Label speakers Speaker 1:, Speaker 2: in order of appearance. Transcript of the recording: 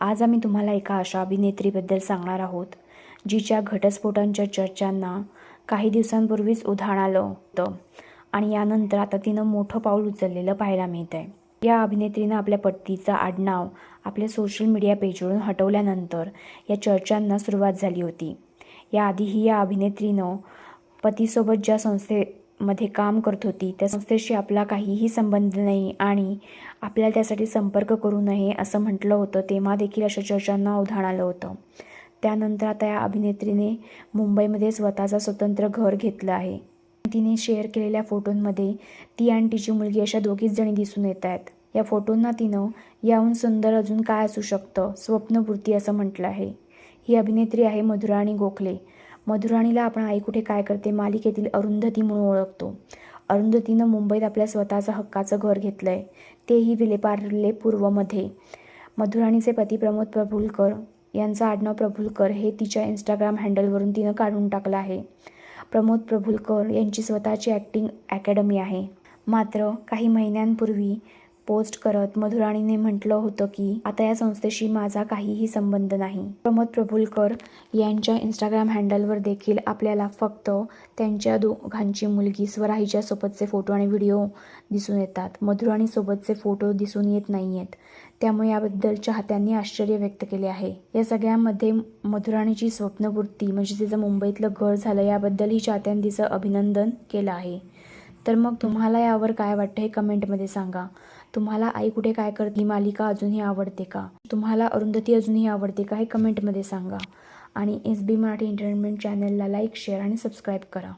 Speaker 1: आज आम्ही तुम्हाला एका अशा अभिनेत्रीबद्दल सांगणार आहोत जिच्या घटस्फोटांच्या चर्चांना काही दिवसांपूर्वीच उधाण आलं होतं आणि यानंतर आता तिनं मोठं पाऊल उचललेलं पाहायला मिळत आहे या अभिनेत्रीनं आपल्या पत्नीचं आडनाव आपल्या सोशल मीडिया पेजवरून हटवल्यानंतर या चर्चांना सुरुवात झाली होती. याआधीही या अभिनेत्रीनं पतीसोबत ज्या संस्थे मध्ये काम करत होती. त्या संस्थेशी आपला काहीही संबंध नाही आणि आपल्याला त्यासाठी संपर्क करू नये असं म्हटलं होतं तेव्हा देखील अशा चर्चांना उधाण आलं होतं. त्यानंतर आता या अभिनेत्रीने मुंबईमध्ये स्वतःचा स्वतंत्र घर घेतलं आहे. तिने शेअर केलेल्या फोटोंमध्ये ती आणि तिची मुलगी अशा दोघीच जणी दिसून येत आहेत. या फोटोंना तिनं याहून सुंदर अजून काय असू शकतं? स्वप्नपूर्ती असं म्हटलं आहे. ही अभिनेत्री आहे मधुराणी गोखले. मधुराणीला आपण आई कुठे काय करते? मालिकेतील अरुंधती म्हणून ओळखतो. अरुंधतीनं मुंबईत आपल्या स्वतःचं हक्काचं घर घेतलं आहे तेही विलेपार्ले पूर्वमध्ये. मधुराणीचे पती प्रमोद प्रभुलकर यांचं आडनाव प्रभुलकर हे तिच्या इंस्टाग्राम हँडलवरून तिनं काढून टाकलं आहे. प्रमोद प्रभुलकर यांची स्वतःची ॲक्टिंग अकॅडमी आहे. मात्र काही महिन्यांपूर्वी पोस्ट करत मधुराणीने म्हटलं होतं की आता या संस्थेशी माझा काहीही संबंध नाही. प्रमोद प्रभुलकर यांच्या इंस्टाग्राम हँडलवर देखील आपल्याला फक्त त्यांच्या दोघांची मुलगी स्वराहीच्या सोबतचे फोटो आणि व्हिडिओ दिसून येतात. मधुराणीसोबतचे फोटो दिसून येत नाही आहेत त्यामुळे याबद्दल चाहत्यांनी आश्चर्य व्यक्त केले आहे. या सगळ्यामध्ये मधुराणीची स्वप्नपूर्ती म्हणजे तिचं मुंबईतलं घर झालं याबद्दलही चाहत्यांनी तिचं अभिनंदन केलं आहे. तर मग तुम्हाला यावर काय वाटतं हे कमेंटमध्ये सांगा. तुम्हाला आई कुठे काय करते? ही मालिका अजूनही आवडते का? तुम्हाला अरुंधती अजूनही आवडते का? हे कमेंटमध्ये सांगा. आणि एस बी मराठी एंटरटेनमेंट चॅनलला लाईक शेअर आणि सबस्क्राईब करा.